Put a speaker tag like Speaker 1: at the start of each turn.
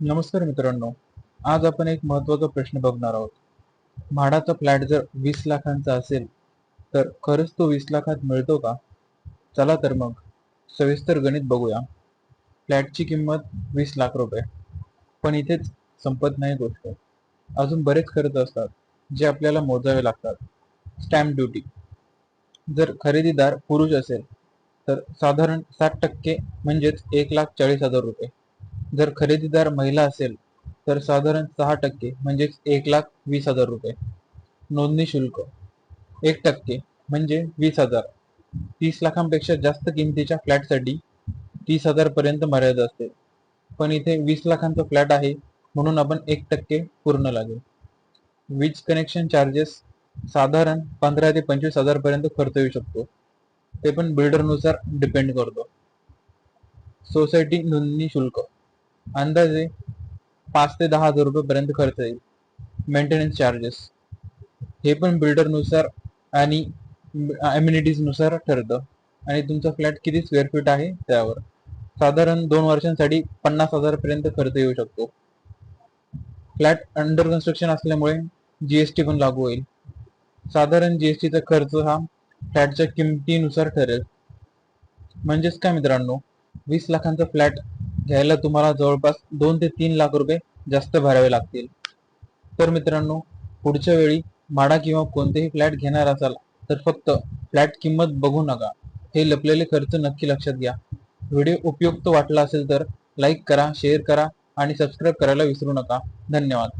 Speaker 1: नमस्कार मित्रांनो आज आपण एक महत्त्वाचा प्रश्न बघणार आहोत. म्हाडाचा फ्लॅट जर वीस लाखांचा असेल तर खरंच तो वीस लाखात मिळतो का? चला तर मग सविस्तर गणित बघूया. फ्लॅटची किंमत वीस लाख रुपये पण इथेच संपत नाही गोष्ट. अजून बरेच खर्च असतात जे आपल्याला मोजावे लागतात. Stamp duty. जर खरेदीदार पुरुष असेल तर साधारण साठ टक्के म्हणजेच एक लाख चाळीस हजार रुपये. जर खरेदीदार महिला असेल तर साधारण सहा टक्के म्हणजेच एक लाख वीस हजार रुपये. नोंदणी शुल्क एक टक्के म्हणजे वीस हजार. तीस लाखांपेक्षा जास्त किमतीच्या फ्लॅटसाठी तीस हजारपर्यंत मर्यादा असते. पण इथे वीस लाखांचा फ्लॅट आहे म्हणून आपण एक टक्के पूर्ण लागेल. वीज कनेक्शन चार्जेस साधारण पंधरा ते पंचवीस हजारपर्यंत खर्च येऊ शकतो. ते पण बिल्डरनुसार डिपेंड करतो. सोसायटी नोंदणी शुल्क अंदाजे पाच ते दहा हजार रुपये पर्यंत खर्च येईल. मेंटेनन्स चार्जेस हे पण बिल्डरनुसार आणि अम्युनिटीजनुसार ठरतं. आणि तुमचा फ्लॅट किती स्क्वेअर फीट आहे त्यावर? साधारण दोन वर्षांसाठी पन्नास हजार पर्यंत खर्च येऊ शकतो. फ्लॅट अंडर कन्स्ट्रक्शन असल्यामुळे जीएसटी पण लागू होईल. साधारण जीएसटीचा खर्च हा फ्लॅटच्या किमतीनुसार ठरेल. म्हणजेच काय मित्रांनो? वीस लाखांचा फ्लॅट घ्यायला तुम्हाला जवळपास दोन ते तीन लाख रुपये जास्त भरावे लागतील. तर मित्रांनो पुढच्या वेळी माडा किंवा कोणतेही फ्लॅट घेणार असाल तर फक्त फ्लॅट किंमत बघू नका. हे लपलेले खर्च नक्की लक्षात घ्या. व्हिडिओ उपयुक्त वाटला असेल तर लाईक करा शेअर करा आणि सबस्क्राईब करायला विसरू नका. धन्यवाद.